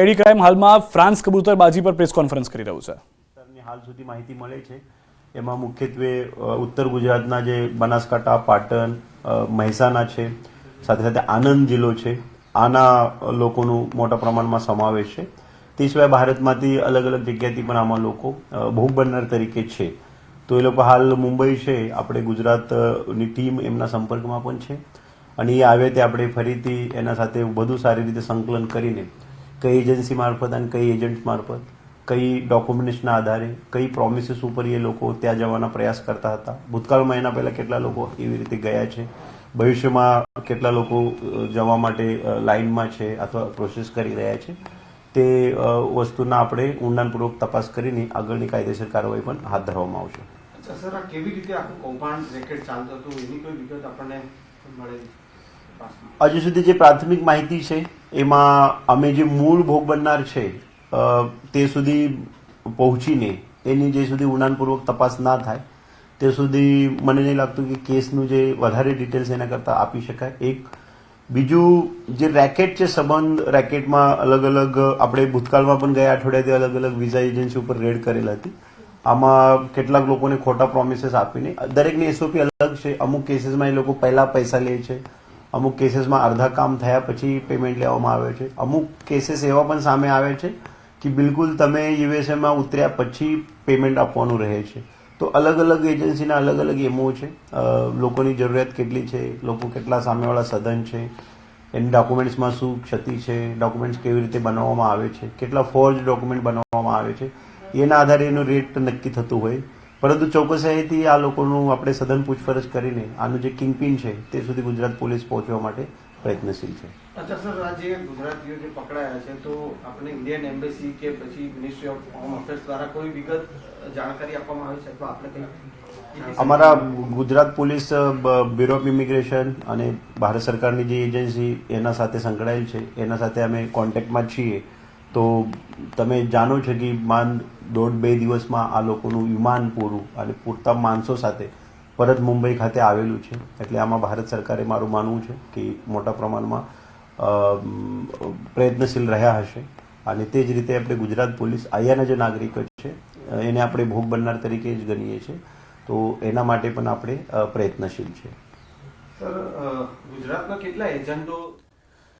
એડી crime હાલમાં France કબૂતરબાજી પર press conference કરી રહ્યું છે. હાલ સુધી માહિતી મળે છે. એમાં મુખ્યત્વે ઉત્તર ગુજરાતના જે બનાસકાંઠા, પાટણ મહેસાણા છે, સાથે સાથે આનંદ જિલ્લો છે. આના લોકોનું મોટા પ્રમાણમાં સમાવેશ છે. તે સિવાય ભારતમાંથી અલગ અલગ જગ્યાથી પણ આમાં લોકો ભોગ બનનાર તરીકે છે. તો એ લોકો હાલ મુંબઈ છે, આપણે ગુજરાતની ટીમ એમના સંપર્કમાં પણ છે. અને એ આવે તે આપણે ફરીથી એના સાથે વધુ સારી રીતે સંકલન કરીને કઈ એજન્સી મારફત અને કઈ એજન્ટ મારફત કઈ ડોક્યુમેન્ટ્સના આધારે કઈ પ્રોમિસીસ ઉપર એ લોકો ત્યાં જવાના પ્રયાસ કરતા હતા. ભૂતકાળમાં એના પહેલા કેટલા લોકો એવી રીતે ગયા છે? ભવિષ્યમાં કેટલા લોકો જવા માટે લાઇનમાં છે અથવા પ્રોસેસ કરી રહ્યા છે? તે વસ્તુના આપણે ઊંડાણપૂર્વક તપાસ કરીને આગળની કાયદેસર કાર્યવાહી પણ હાથ ધરવામાં આવશે. સર આ કેવી રીતે આખું કૌભાંડ રેકેટ ચાલતું હતું? એની કોઈ વિગત આપણને મળેલી હજુ સુધી જે પ્રાથમિક માહિતી છે એમાં અમે જે મૂળ ભોગ બનનાર છે તે સુધી પહોંચીને, એની જે સુધી ઊંડાણપૂર્વક તપાસ ના થાય, તે સુધી મને નહીં લાગતું કે કેસનું જે વધારે ડિટેલ્સ એના કરતાં આપી શકાય. એક, બીજું, જે રેકેટ છે સંબંધ, રેકેટમાં અલગ અલગ, આપણે ભૂતકાળમાં પણ ગયા અઠવાડિયાથી અલગ અલગ વિઝા એજન્સી ઉપર રેડ કરેલ હતી. આમાં કેટલાક લોકોને ખોટા પ્રોમિસીસ આપીને, દરેકની એસઓપી અલગ છે, અમુક કેસીસમાં એ લોકો પહેલા પૈસા લે છે અમુક કેસીસમાં અડધા કામ થયા પછી પેમેન્ટ લેવામાં આવે છે. અમુક કેસીસ એવા પણ સામે આવે છે કે બિલકુલ તમે યુએસએમાં ઉતર્યા પછી પેમેન્ટ આપવાનું રહે છે. તો અલગ અલગ એજન્સીના અલગ અલગ એમઓ છે. લોકોની જરૂરિયાત કેટલી છે, લોકો કેટલા સામેવાળા સદન છે, એની ડોક્યુમેન્ટ્સમાં શું ક્ષતિ છે ડોક્યુમેન્ટ્સ કેવી રીતે બનાવવામાં આવે છે, કેટલા ફોર્જ ડોક્યુમેન્ટ બનાવવામાં આવે છે, એના આધારે એનું રેટ નક્કી થતું હોય. પરંતુ ચોકસાઈથી આ લોકોનું આપણે સઘન પૂછપરછ કરીને આનું જે કિંગપિન છે તે સુધી ગુજરાત પોલીસ પહોંચવા માટે પ્રયત્નશીલ છે. અચ્છા સર આ જે ગુજરાતીઓ જે પકડાયા છે તો આપણે ઇન્ડિયન એમ્બેસી કે પછી મિનિસ્ટ્રી ઓફ હોમ અફેર્સ દ્વારા કોઈ વિગત જાણકારી આપવામાં આવી છે અથવા આપણે કંઈ અમારા Gujarat police bureau of immigration અને ભારત સરકારની જે એજન્સી એના સાથે સંકળાયેલ છે. એના સાથે અમે કોન્ટેક્ટમાં છીએ. તો તમે જાણો છો કે માન દોઢ બે દિવસમાં આ લોકોનું વિમાન પૂરું અને પૂરતા માણસો સાથે પરત મુંબઈ ખાતે આવેલું છે. એટલે આમાં ભારત સરકારે મારું માનવું છે કે મોટા પ્રમાણમાં પ્રયત્નશીલ રહ્યા હશે. અને તે જ રીતે આપણે ગુજરાત પોલીસ અહીંયાના જે નાગરિકો છે એને આપણે ભોગ બનનાર તરીકે જ ગણીએ છીએ. તો એના માટે પણ આપણે પ્રયત્નશીલ છે. સર અ, ગુજરાતમાં કેટલા એજન્ટો